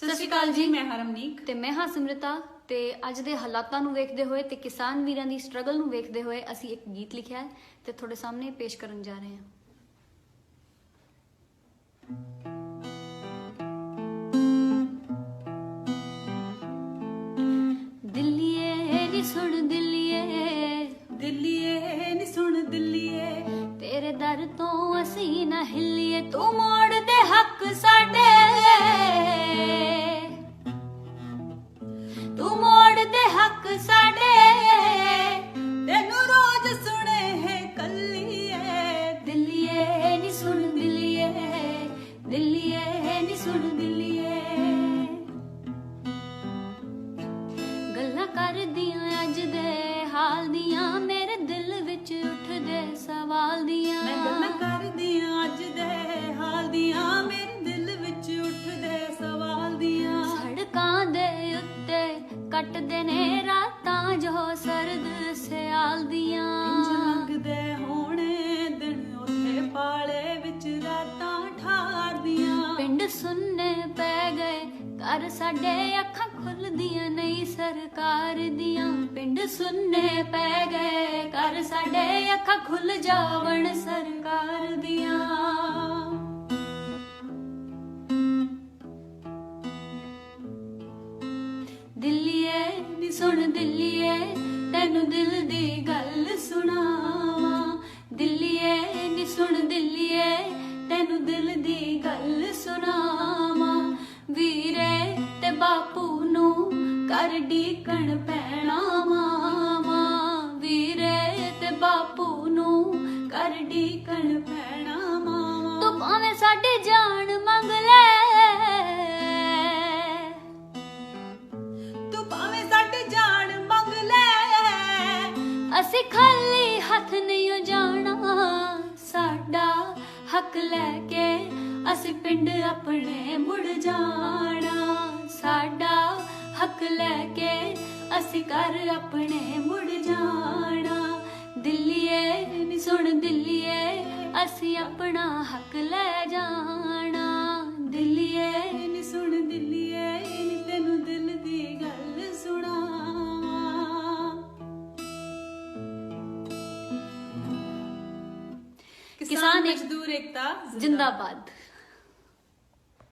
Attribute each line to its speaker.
Speaker 1: ਸਤਿ ਸ਼੍ਰੀ ਅਕਾਲ ਜੀ ਮੈਂ ਹਰਮਨੀਕ।
Speaker 2: ਤੇ ਮੈਂ ਹਾਂ ਸਿਮਰਤਾ। ਤੇ ਅੱਜ ਦੇ ਹਾਲਾਤਾਂ ਨੂੰ ਵੇਖਦੇ ਹੋਏ ਤੇ ਕਿਸਾਨ ਵੀਰਾਂ ਦੀ ਸਟਰਗਲ ਨੂੰ ਵੇਖਦੇ ਹੋਏ ਅਸੀਂ ਇੱਕ ਗੀਤ ਲਿਖਿਆ ਹੈ ਤੇ ਤੁਹਾਡੇ ਸਾਹਮਣੇ ਪੇਸ਼ ਕਰਨ ਜਾ ਰਹੇ ਹਾਂ। ਦਿੱਲੀਏ ਨੀ ਸੁਣ ਦਿੱਲੀਏ।
Speaker 1: ਦਿੱਲੀਏ ਨੀ ਸੁਣ ਦਿੱਲੀਏ।
Speaker 2: ਤੇਰੇ ਦਰ ਤੋਂ ਅਸੀਂ ਨਾ ਹਿੱਲੀਏ। ਤੂੰ ਮੋੜ ਦੇ ਹੱਕ ਸਾਡੇ ਸਾਡੇ।
Speaker 1: ਤੈਨੂੰ ਰੋਜ਼ ਸੁਣੇ ਹੈ ਕੱਲੀਏ।
Speaker 2: ਦਿੱਲੀਏ ਨੀ ਸੁਣ ਦਿੱਲੀਏ। ਦਿੱਲੀਏ ਨੀ ਸੁਣ ਦਿੱਲੀਏ। ਗੱਲਾਂ ਕਰਦੀਆਂ ਅੱਜ ਦੇ ਹਾਲ ਦੀਆਂ ਮੇਰੇ ਦਿਲ ਵਿੱਚ ਉੱਠਦੇ ਸਵਾਲ ਦੀਆਂ।
Speaker 1: ਮੈਂ ਗੱਲਾਂ ਕਰਦੀ ਆਂ ਅੱਜ ਦੇ ਹਾਲ ਦੀਆਂ ਮੇਰੇ ਦਿਲ ਵਿੱਚ ਉੱਠਦੇ ਸਵਾਲ ਦੀਆਂ।
Speaker 2: ਸੜਕਾਂ ਦੇ ਉੱਤੇ ਕੱਟਦੇ ਨੇ ਜੋ ਸਰਦ ਸਿਆਲ ਦੀਆਂ।
Speaker 1: ਜੰਗਦੇ ਹੋਣੇ ਦਿਨ ਉੱਥੇ ਪਾਲੇ ਵਿੱਚ ਰਾਤਾਂ ਠਾਰਦੀਆਂ
Speaker 2: ਪਿੰਡ ਸੁੰਨੇ ਪੈ ਗਏ ਘਰ ਸਾਡੇ ਅੱਖਾਂ ਖੁੱਲਦੀਆਂ ਨਹੀਂ ਸਰਕਾਰ ਦੀਆਂ। ਪਿੰਡ ਸੁੰਨੇ ਪੈ ਗਏ ਘਰ ਸਾਡੇ ਅੱਖਾਂ ਖੁੱਲ ਜਾਵਣ ਸਰਕਾਰ ਦੀਆਂ। ਦਿੱਲੀਏ ਨੀ ਸੁਣ ਦਿੱਲੀਏ, ਤੈਨੂੰ ਦਿਲ ਦੀ ਗੱਲ ਸੁਣਾਵਾਂ। ਦਿੱਲੀਏ, ਨੀ ਸੁਣ ਦਿੱਲੀਏ, ਤੈਨੂੰ ਦਿਲ ਦੀ ਗੱਲ ਸੁਣਾਵਾਂ। ਵੀਰੇ ਤੇ ਬਾਪੂ ਨੂੰ ਕਰ ਢੀਕਣ ਪੈਣਾ ਮਾਵਾ ਵੀਰੇ ਤੇ ਬਾਪੂ ਨੂੰ ਕਰ ਢੀਕਣ ਪੈਣਾ ਮਾਵਾ ਤੂੰ ਭਾਵੇਂ ਸਾਡੀ
Speaker 1: ਜਾਣ
Speaker 2: ਅਸੀਂ ਖਾਲੀ ਹੱਥ ਨਹੀਂ ਜਾਣਾ। ਸਾਡਾ ਹੱਕ ਲੈ ਕੇ ਅਸੀਂ ਪਿੰਡ ਆਪਣੇ ਮੁੜ ਜਾਣਾ। ਸਾਡਾ ਹੱਕ ਲੈ ਕੇ ਅਸੀਂ ਘਰ ਆਪਣੇ ਮੁੜ ਜਾਣਾ। ਦਿੱਲੀਏ, ਨੀ ਸੁਣ ਦਿੱਲੀਏ, ਅਸੀਂ ਆਪਣਾ ਹੱਕ ਲੈ ਜਾਣਾ।
Speaker 1: ਦਿੱਲੀ
Speaker 2: ਕਿਸਾਨ ਇੱਕ-
Speaker 1: ਮਜ਼ਦੂਰ ਏਕਤਾ
Speaker 2: ਜਿੰਦਾਬਾਦ।